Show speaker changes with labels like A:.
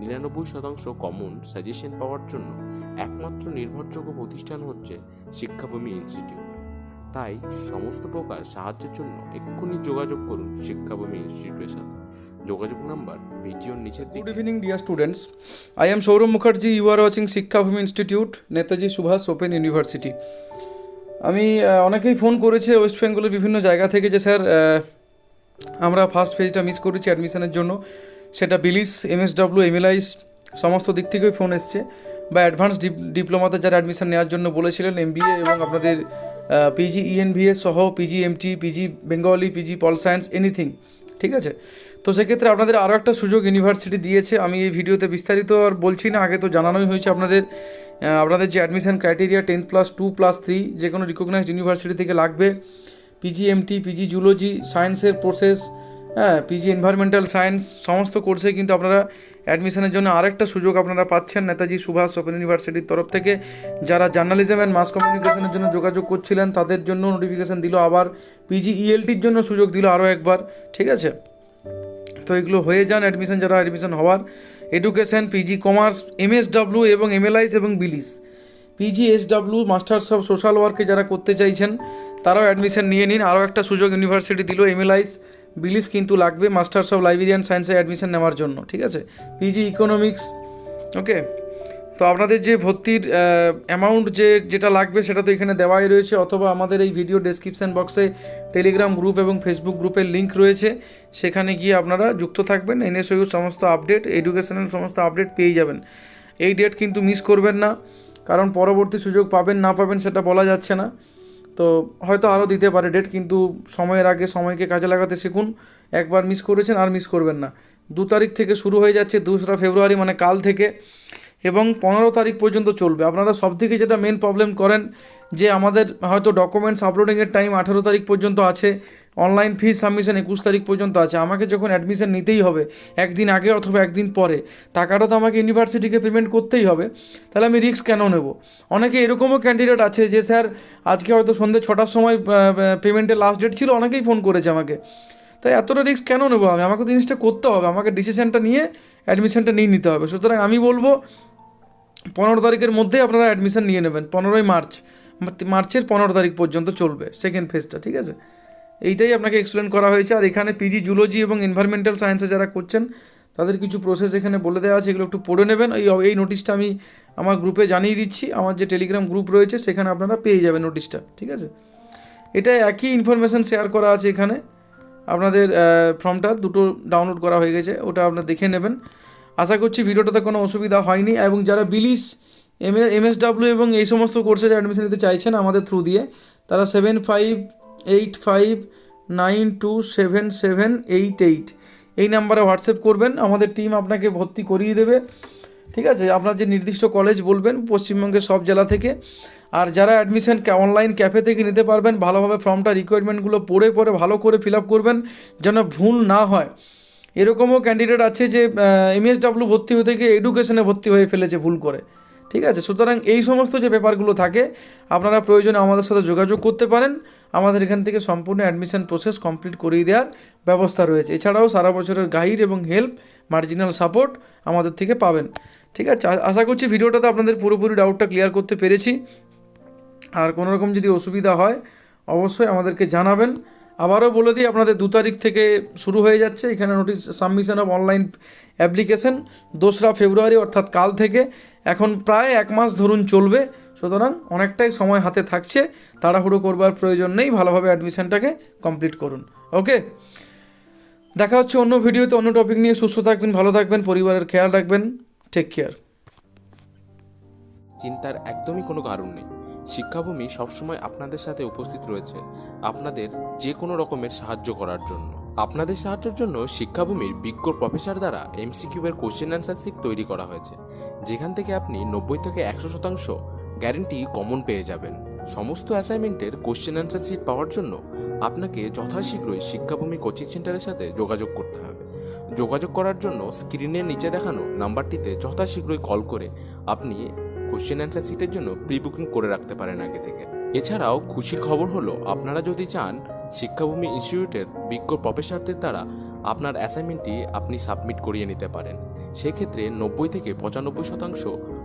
A: নিরানব্বই শতাংশ common suggestion পাওয়ার জন্য একমাত্র নির্ভরযোগ্য প্রতিষ্ঠান হচ্ছে শিক্ষাভূমি ইনস্টিটিউট তাই সমস্ত প্রকার সাহায্যের জন্য এক্ষুনি যোগাযোগ করুন শিক্ষাভূমি ইনস্টিটিউটের সাথে যোগাযোগ নাম্বার ভিডিওর
B: Good evening, dear students. I am Saurav Mukherjee. You are watching Sikha Bhumi Institute, Netaji Subhas open university আমি অনেকেই ফোন করেছে ওয়েস্ট বেঙ্গলের বিভিন্ন জায়গা থেকে যে স্যার আমরা ফার্স্ট ফেজটা মিস করেছি অ্যাডমিশনের জন্য সেটা বিলিস এমএসডব্লিউ এমএলআইস সমস্ত দিক থেকেই ফোন এসছে। বা অ্যাডভান্স ডিপ্লোমাতে যারা অ্যাডমিশন নেওয়ার জন্য বলেছিলেন এমবিএ এবং আপনাদের পিজি ইএনভিএস সহ PG MT PG Bengali PG pol science anything ঠিক আছে? তো সেক্ষেত্রে আপনাদের আরও একটা সুযোগ ইউনিভার্সিটি দিয়েছে। আমি এই ভিডিওতে বিস্তারিত আর বলছি না, আগে তো জানানোই হয়েছে আপনাদের আপনাদের যে admission criteria tenth plus two plus three যে কোনো রিকগনাইজড ইউনিভার্সিটি থেকে লাগবে। পিজি এমটি পিজি জুলজি সায়েন্সের প্রসেস হ্যাঁ পিজি এনভায়রনমেন্টাল সায়েন্স সমস্ত কোর্সে কিন্তু আপনারা অ্যাডমিশনের জন্য আরেকটা সুযোগ আপনারা পাচ্ছেন নেতাজি সুভাষ ওপেন ইউনিভার্সিটির তরফ থেকে। যারা জার্নালিজম অ্যান্ড মাস কমিউনিকেশনের জন্য যোগাযোগ করছিলেন, তাদের জন্য নোটিফিকেশান দিল। আবার পিজি ইএলটির জন্য সুযোগ দিল আরও একবার, ঠিক আছে? তো এগুলো হয়ে যান অ্যাডমিশন যারা অ্যাডমিশন হওয়ার। এডুকেশন পিজি কমার্স এমএসডব্লিউ এবং এমএলআইস এবং BLIS PG SW masters of social ওয়ার্কে যারা করতে চাইছেন, তারাও অ্যাডমিশন নিয়ে নিন। আরও একটা সুযোগ ইউনিভার্সিটি দিল এমএলআইস বিলিস কিন্তু লাগবে মাস্টার্স অফ লাইব্রেরিয়ান সায়েন্সে অ্যাডমিশন নেওয়ার জন্য, ঠিক আছে? PG economics, okay? তো আপনাদের যে ভর্তির অ্যামাউন্ট যে, যেটা লাগবে সেটা তো এখানে দেওয়াই রয়েছে, অথবা আমাদের এই ভিডিও ডেসক্রিপশন বক্সে টেলিগ্রাম গ্রুপ এবং ফেসবুক গ্রুপের লিঙ্ক রয়েছে, সেখানে গিয়ে আপনারা যুক্ত থাকবেন এনএসইউ সমস্ত আপডেট এডুকেশনাল সমস্ত আপডেট পেয়ে যাবেন। এই ডেট কিন্তু মিস করবেন না, কারণ পরবর্তী সুযোগ পাবেন না পাবেন সেটা বলা যাচ্ছে না। তো হয়তো আরও দিতে পারে ডেট কিন্তু সময়ের আগে সময়কে কাজে লাগাতে শিখুন। একবার মিস করেছেন, আর মিস করবেন না। দু তারিখ থেকে শুরু হয়ে যাচ্ছে, দোসরা ফেব্রুয়ারি মানে কাল থেকে। এবং পনেরো তারিখ পর্যন্ত চলবে। আপনারা সব থেকে যেটা মেন প্রবলেম করেন যে আমাদের হয়তো ডকুমেন্টস আপলোডিংয়ের টাইম আঠেরো তারিখ পর্যন্ত আছে অনলাইন ফি সাবমিশন একুশ তারিখ পর্যন্ত আছে। আমাকে যখন অ্যাডমিশন নিতেই হবে, একদিন আগে অথবা একদিন পরে, টাকাটা তো আমাকে ইউনিভার্সিটিকে পেমেন্ট করতেই হবে, তাহলে আমি রিস্ক কেন নেব? অনেকে এরকমও ক্যান্ডিডেট আছে যে, স্যার, আজকে হয়তো সন্ধ্যে ছটার সময় পেমেন্টের লাস্ট ডেট ছিল, অনেকেই ফোন করেছে আমাকে। তাই এতটা রিস্ক কেন নেব আমি? আমাকে জিনিসটা করতে হবে। আমাকে ডিসিশনটা নিয়ে অ্যাডমিশানটা নিয়ে নিতে হবে। সুতরাং আমি বলব, পনেরো তারিখের মধ্যেই আপনারা অ্যাডমিশান নিয়ে নেবেন। পনেরোই মার্চ। মার্চের পনেরো তারিখ পর্যন্ত চলবে সেকেন্ড ফেজটা ঠিক আছে? এইটাই আপনাকে এক্সপ্লেন করা হয়েছে। আর এখানে পিজি জুলজি এবং এনভায়রনমেন্টাল সায়েন্সে যারা করছেন, তাদের কিছু প্রসেস এখানে বলে দেওয়া আছে। এগুলো একটু পড়ে নেবেন। এই এই নোটিশটা আমি আমার গ্রুপে জানিয়ে দিচ্ছি। আমার যে টেলিগ্রাম গ্রুপ রয়েছে, সেখানে আপনারা পেয়ে যাবেন নোটিশটা ঠিক আছে? এটা একই ইনফরমেশান শেয়ার করা আছে এখানে। আপনাদের ফর্মটা দুটো ডাউনলোড করা হয়ে গেছে, ওটা আপনারা দেখে নেবেন। আশা করছি ভিডিওটাতে কোনো অসুবিধা হয়নি, এবং যারা বিলিস এম এমএসডাব্লিউ এবং এই সমস্ত কোর্সে অ্যাডমিশন নিতে চাইছেন আমাদের থ্রু দিয়ে, তারা seven five eight five nine two seven seven eight eight এই নাম্বারে হোয়াটসঅ্যাপ করবেন, আমাদের টিম আপনাকে ভর্তি করিয়ে দেবে। ঠিক আছে? আপনার যে নির্দিষ্ট কলেজ বলবেন, পশ্চিমবঙ্গের সব জেলা থেকে, আর যারা অ্যাডমিশন অনলাইন ক্যাফে থেকে নিতে পারবেন, ভালোভাবে ফর্মটা রিকোয়ারমেন্টগুলো পড়ে পড়ে ভালো করে ফিল আপ করবেন, যেন ভুল না হয়। এরকমও ক্যান্ডিডেট আছে যে এমএসডাব্লিউ ভর্তি হতে গিয়ে এডুকেশনে ভর্তি হয়ে ফেলেছে ভুল করে। ঠিক আছে? সুতরাং এই সমস্ত যে ব্যাপারগুলো থাকে, আপনারা প্রয়োজনে আমাদের সাথে যোগাযোগ করতে পারেন। আমাদের এখান থেকে সম্পূর্ণ অ্যাডমিশন প্রসেস কমপ্লিট করিয়ে দেওয়ার ব্যবস্থা রয়েছে। এছাড়াও সারা বছরের গাইড এবং হেল্প মার্জিনাল সাপোর্ট আমাদের থেকে পাবেন। ঠিক আছে? আশা করছি ভিডিওটাতে আপনাদের পুরোপুরি ডাউটটা ক্লিয়ার করতে পেরেছি। আর কোনো রকম যদি অসুবিধা হয়, অবশ্যই আমাদেরকে জানাবেন। আবারও বলে দিই, আপনাদের দু তারিখ থেকে শুরু হয়ে যাচ্ছে এখানে notice submission of online application দোসরা ফেব্রুয়ারি অর্থাৎ কাল থেকে। এখন প্রায় এক মাস ধরুন চলবে, সুতরাং অনেকটাই সময় হাতে থাকছে। তাড়াহুড়ো করবার প্রয়োজন নেই, ভালোভাবে অ্যাডমিশনটাকে কমপ্লিট করুন। ওকে? দেখা হচ্ছে অন্য ভিডিওতে, অন্য টপিক নিয়ে। সুস্থ থাকবেন, ভালো থাকবেন, পরিবারের খেয়াল রাখবেন। টেক কেয়ার
A: চিন্তার একদমই কোনো কারণ নেই। শিক্ষাভূমি সবসময় আপনাদের সাথে উপস্থিত রয়েছে আপনাদের যে কোনো রকমের সাহায্য করার জন্য। আপনাদের সাহায্যের জন্য শিক্ষাভূমির বিজ্ঞ প্রফেসর দ্বারা এমসিকিউবের কোশ্চেন অ্যান্সার শিট তৈরি করা হয়েছে, যেখান থেকে আপনি নব্বই থেকে একশো শতাংশ গ্যারেন্টি কমন পেয়ে যাবেন। সমস্ত অ্যাসাইনমেন্টের কোশ্চেন অ্যান্সার শিট পাওয়ার জন্য আপনাকে যথাশীঘ্রই শিক্ষাভূমি কোচিং সেন্টারের সাথে যোগাযোগ করতে হবে। যোগাযোগ করার জন্য স্ক্রিনের নিচে দেখানো নাম্বারটিতে যথাশীঘ্রই কল করে আপনি কোশ্চেন অ্যান্সার সিটের জন্য প্রি বুকিং করে রাখতে পারেন আগে থেকে। এছাড়াও খুশির খবর হলো, আপনারা যদি চান শিক্ষাভূমি ইনস্টিটিউটের বিজ্ঞ প্রফেসরদের দ্বারা আপনার অ্যাসাইনমেন্টটি আপনি সাবমিট করিয়ে নিতে পারেন। সেক্ষেত্রে নব্বই থেকে পঁচানব্বই শতাংশ